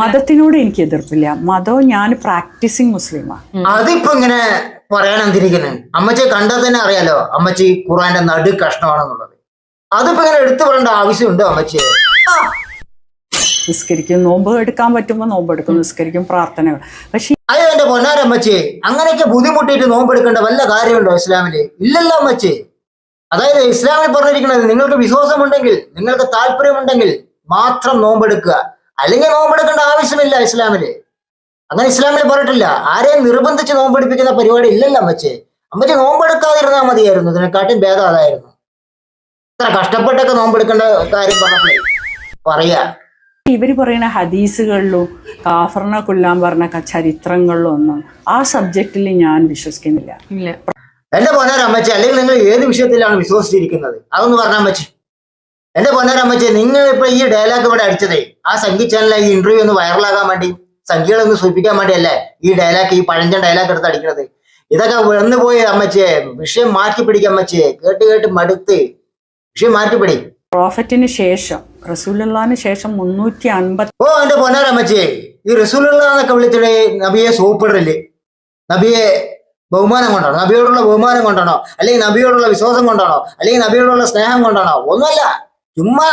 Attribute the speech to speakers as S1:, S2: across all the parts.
S1: മതത്തിനോട് എനിക്ക് എതിർപ്പില്ല. മതവും ഞാൻ പ്രാക്ടീസിങ് മുസ്ലിമാണ്
S2: അതിപ്പോ ഇങ്ങനെ പറയാൻ എന്തിരിക്കുന്നത് അമ്മച്ചി കണ്ടാൽ തന്നെ അറിയാലോ അമ്മച്ചി ഖുറാന്റെ നടു കഷ്ണമാണെന്നുള്ളത്. അതിപ്പോ ഇങ്ങനെ എടുത്തു പറയേണ്ട ആവശ്യമുണ്ടോ അമ്മച്ചിയെ
S1: നിസ്കരിക്കും. നോമ്പ് എടുക്കാൻ പറ്റുമ്പോൾ നോമ്പ് എടുക്കും നിസ്കരിക്കും പ്രാർത്ഥനകൾ. പക്ഷെ
S2: അയ്യോ എന്റെ പൊന്നാരമ്മച്ചി അങ്ങനെയൊക്കെ ബുദ്ധിമുട്ടിയിട്ട് നോമ്പെടുക്കേണ്ട വല്ല കാര്യമുണ്ടോ ഇസ്ലാമിൽ? ഇല്ലല്ലോ അമ്മച്ചേ. അതായത് ഇസ്ലാമിൽ പറഞ്ഞിരിക്കുന്നത് നിങ്ങൾക്ക് വിശ്വാസമുണ്ടെങ്കിൽ നിങ്ങൾക്ക് താല്പര്യമുണ്ടെങ്കിൽ മാത്രം നോമ്പെടുക്കുക. അല്ലെങ്കിൽ നോമ്പെടുക്കേണ്ട ആവശ്യമില്ല ഇസ്ലാമിൽ. അങ്ങനെ ഇസ്ലാമിൽ പറഞ്ഞിട്ടില്ല. ആരെയും നിർബന്ധിച്ച് നോമ്പെടുപ്പിക്കുന്ന പരിപാടി ഇല്ലല്ലോ അമ്മച്ചി. അമ്മച്ചി നോമ്പെടുക്കാതിരുന്നാൽ മതിയായിരുന്നു. ഇതിനെക്കാട്ടും ഭേദം അതായിരുന്നു. ഇത്ര കഷ്ടപ്പെട്ടൊക്കെ നോമ്പെടുക്കേണ്ട കാര്യം പറഞ്ഞപ്പോഴേ പറയാ.
S1: ഇവർ പറയുന്ന ഹദീസുകളിലും കാഫറിനെ കൊല്ലാൻ പറഞ്ഞ ചരിത്രങ്ങളിലോ ഒന്നും ആ സബ്ജക്റ്റിൽ ഞാൻ വിശ്വസിക്കുന്നില്ല.
S3: ഇല്ല.
S2: എന്റെ പൊന്നാരമ്മച്ചി അല്ലെങ്കിൽ നിങ്ങൾ ഏത് വിഷയത്തിലാണ് വിശ്വസിച്ചിരിക്കുന്നത്? അതൊന്ന് പറഞ്ഞാൽ അമ്മച്ചി എന്റെ പൊന്നാരമ്മച്ചി നിങ്ങൾ ഇപ്പൊ ഈ ഡയലോഗ് ഇവിടെ അടിച്ചതേ ആ സംഗീത ചാനലിലെ ഈ ഇന്റർവ്യൂ ഒന്ന് വൈറലാകാൻ വേണ്ടി സംഖ്യകളൊന്ന് സൂചിപ്പിക്കാൻ വേണ്ടിയല്ലേ ഈ ഡയലോഗ് ഈ പഴഞ്ചൻ ഡയലോഗ് എടുത്ത് അടിക്കണത്? ഇതൊക്കെ വന്നു പോയി അമ്മച്ചിയെ വിഷയം മാറ്റി പിടിക്ക അമ്മച്ചേ കേട്ട് കേട്ട് മടുത്ത്. വിഷയം മാറ്റി പിടി.
S1: പ്രോഫറ്റിന് ശേഷം റസൂലുള്ളാഹിന് ശേഷം മുന്നൂറ്റി അൻപത്തി
S2: ഓ എന്റെ പൊന്നാരമ്മച്ചിയെ ഈ റസൂലുള്ള എന്നൊക്കെ വിളിച്ചിട്ട് നബിയെ സോപ്പിടൽ. നബിയെ ബഹുമാനം കൊണ്ടാണോ? നബിയോടുള്ള ബഹുമാനം കൊണ്ടാണോ? അല്ലെങ്കിൽ നബിയോടുള്ള വിശ്വാസം കൊണ്ടാണോ? അല്ലെങ്കിൽ നബിയോടുള്ള സ്നേഹം കൊണ്ടാണോ? ഒന്നുമല്ല. ചുമ്മാ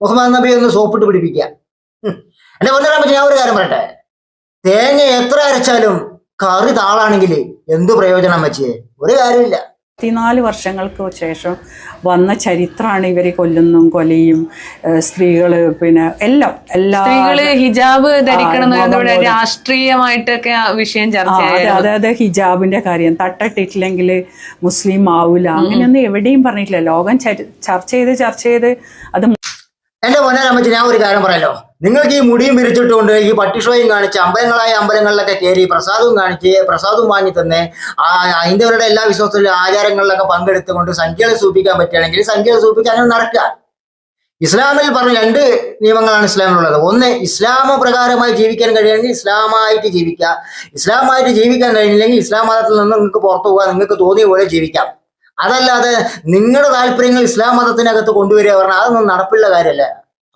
S2: മുഹമ്മദ് നബി ഒന്ന് സോപ്പിട്ട് പിടിപ്പിക്കുക. ഹും. എന്റെ പൊന്നാരമ്മച്ചി ഞാൻ ഒരു കാര്യം പറയട്ടെ? തേങ്ങ എത്ര അരച്ചാലും കറി താളാണെങ്കിൽ എന്ത് പ്രയോജനം വെച്ചേ ഒരു കാര്യമില്ല
S1: പത്തിനാല് വർഷങ്ങൾക്ക് ശേഷം വന്ന ചരിത്രമാണ് ഇവർ കൊല്ലുന്നതും കൊലയും സ്ത്രീകൾ സ്ത്രീകൾ പിന്നെ എല്ലാം എല്ലാ
S3: സ്ത്രീകൾ ഹിജാബ് ധരിക്കണം രാഷ്ട്രീയമായിട്ടൊക്കെ ആ വിഷയം
S1: അതായത് ഹിജാബിന്റെ കാര്യം. തട്ടിട്ടില്ലെങ്കിൽ മുസ്ലിം ആവൂല. അങ്ങനെയൊന്നും എവിടെയും പറഞ്ഞിട്ടില്ല. ലോകം ചർച്ച ചെയ്ത് ചർച്ച ചെയ്ത് അത്
S2: എന്റെ മോനെ ഞാൻ ഒരു കാര്യം പറയല്ലോ നിങ്ങൾക്ക് ഈ മുടിയും പിരിച്ചിട്ടുകൊണ്ട് ഈ പട്ടിഷോയും കാണിച്ച് അമ്പലങ്ങളായ അമ്പലങ്ങളിലൊക്കെ കയറി പ്രസാദവും കാണിച്ച് പ്രസാദവും വാങ്ങി തന്നെ ആ ഹൈന്ദവരുടെ എല്ലാ വിശ്വാസത്തിലും ആചാരങ്ങളിലൊക്കെ പങ്കെടുത്തുകൊണ്ട് സംഖ്യകളെ സൂപ്പിക്കാൻ പറ്റുകയാണെങ്കിൽ സംഖ്യകളെ സൂപ്പിക്കാൻ അങ്ങനെ നടക്കുക. ഇസ്ലാമിൽ പറഞ്ഞ രണ്ട് നിയമങ്ങളാണ് ഇസ്ലാമിലുള്ളത്. ഒന്ന് ഇസ്ലാമ പ്രകാരമായി ജീവിക്കാൻ കഴിയുമെങ്കിൽ ഇസ്ലാമായിട്ട് ജീവിക്കുക. ഇസ്ലാമായിട്ട് ജീവിക്കാൻ കഴിയില്ലെങ്കിൽ ഇസ്ലാം മതത്തിൽ നിന്ന് നിങ്ങൾക്ക് പുറത്തു പോകാൻ നിങ്ങൾക്ക് തോന്നിയ പോലെ ജീവിക്കാം. അതല്ലാതെ നിങ്ങളുടെ താല്പര്യങ്ങൾ ഇസ്ലാം മതത്തിനകത്ത് കൊണ്ടുവരിക പറഞ്ഞാൽ അതൊന്നും നടപ്പുള്ള കാര്യമല്ല.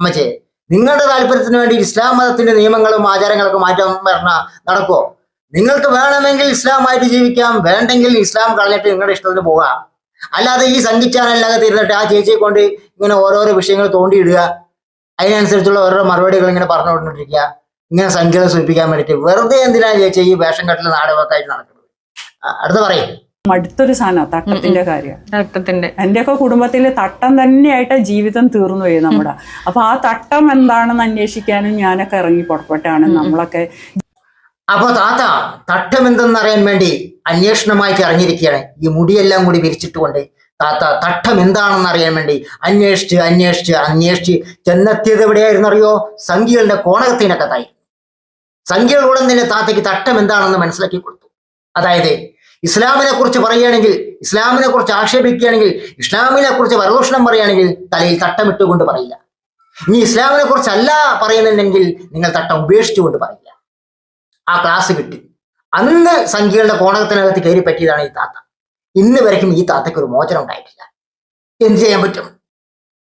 S2: അമ്മച്ചേ നിങ്ങളുടെ താല്പര്യത്തിന് വേണ്ടി ഇസ്ലാം മതത്തിന്റെ നിയമങ്ങളും ആചാരങ്ങളൊക്കെ മാറ്റം വരണ നടക്കുമോ നിങ്ങൾക്ക് വേണമെങ്കിൽ ഇസ്ലാമായിട്ട് ജീവിക്കാം വേണ്ടെങ്കിൽ ഇസ്ലാം കളഞ്ഞിട്ട് നിങ്ങളുടെ ഇഷ്ടത്തിന് പോകാം. അല്ലാതെ ഈ സംഘിച്ചാനല്ലാതെ ഇരുന്നിട്ട് ആ ചേച്ചിയെ കൊണ്ട് ഇങ്ങനെ ഓരോരോ വിഷയങ്ങൾ തോണ്ടിയിടുക അതിനനുസരിച്ചുള്ള ഓരോ മറുപടികൾ ഇങ്ങനെ പറഞ്ഞു പറഞ്ഞുകൊണ്ടിരിക്കുക ഇങ്ങനെ സംഖ്യകൾ സൂചിപ്പിക്കാൻ വേണ്ടിയിട്ട് വെറുതെ എന്തിനാണ് ചേച്ചി ഈ വേഷം കെട്ടിൽ നാടകമൊക്കെ ആയിട്ട് നടക്കുന്നത്? അടുത്ത പറയും.
S1: മടുത്തൊരു സാധനം തട്ടത്തിന്റെ കാര്യം.
S3: എന്റെ
S1: എന്റെയൊക്കെ കുടുംബത്തിൽ തട്ടം തന്നെയായിട്ട് ജീവിതം തീർന്നു പോയി നമ്മുടെ. അപ്പൊ ആ തട്ടം എന്താണെന്ന് അന്വേഷിക്കാനും ഞാനൊക്കെ ഇറങ്ങി പുറപ്പെട്ടാണ് നമ്മളൊക്കെ
S2: അപ്പൊ താത്ത തട്ടം എന്തെന്നറിയാൻ വേണ്ടി അന്വേഷണമായിട്ട് ഇറങ്ങിയിരിക്കുകയാണ് ഈ മുടിയെല്ലാം കൂടി വിരിച്ചിട്ടുകൊണ്ട് താത്ത തട്ടം എന്താണെന്ന് അറിയാൻ വേണ്ടി അന്വേഷിച്ച് അന്വേഷിച്ച് അന്വേഷിച്ച് ചെന്നെത്തിയത് എവിടെയായിരുന്നു അറിയോ സംഖ്യകളുടെ കോണകത്തിനൊക്കെ തായി ഉടൻ തന്നെ താത്തയ്ക്ക് തട്ടം എന്താണെന്ന് മനസ്സിലാക്കി കൊടുത്തു. അതായത് ഇസ്ലാമിനെ കുറിച്ച് പറയുകയാണെങ്കിൽ ഇസ്ലാമിനെ കുറിച്ച് ആക്ഷേപിക്കുകയാണെങ്കിൽ ഇസ്ലാമിനെ കുറിച്ച് പരദൂഷണം പറയുകയാണെങ്കിൽ തലയിൽ തട്ടമിട്ടുകൊണ്ട് പറയില്ല. ഇനി ഇസ്ലാമിനെ കുറിച്ചല്ല പറയുന്നുണ്ടെങ്കിൽ നിങ്ങൾ തട്ടം ഉപേക്ഷിച്ചുകൊണ്ട് പറയില്ല. ആ ക്ലാസ് കിട്ടി അന്ന് സംഖ്യകളുടെ കോണകത്തിനകത്ത് കയറി പറ്റിയതാണ് ഈ താത്ത. ഇന്ന് വരയ്ക്കും ഈ താത്തയ്ക്ക് ഒരു മോചനം ഉണ്ടായിട്ടില്ല. എന്ത് ചെയ്യാൻ പറ്റും?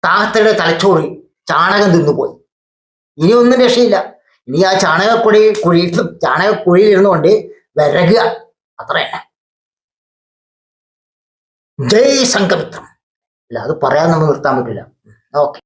S2: താത്തയുടെ തലച്ചോറ് ചാണകം തിന്നുപോയി. ഇനി ഒന്നും രക്ഷയില്ല. ഇനി ആ ചാണകക്കുഴി കുഴിയിൽ ചാണകക്കുഴിയിൽ ഇരുന്നുകൊണ്ട് വിരകുക അത്ര തന്നെ ജയ് സംഘമിത്രം. അല്ല അത് പറയാൻ നമ്മൾ നിർത്താൻ പറ്റില്ല. ഓക്കെ.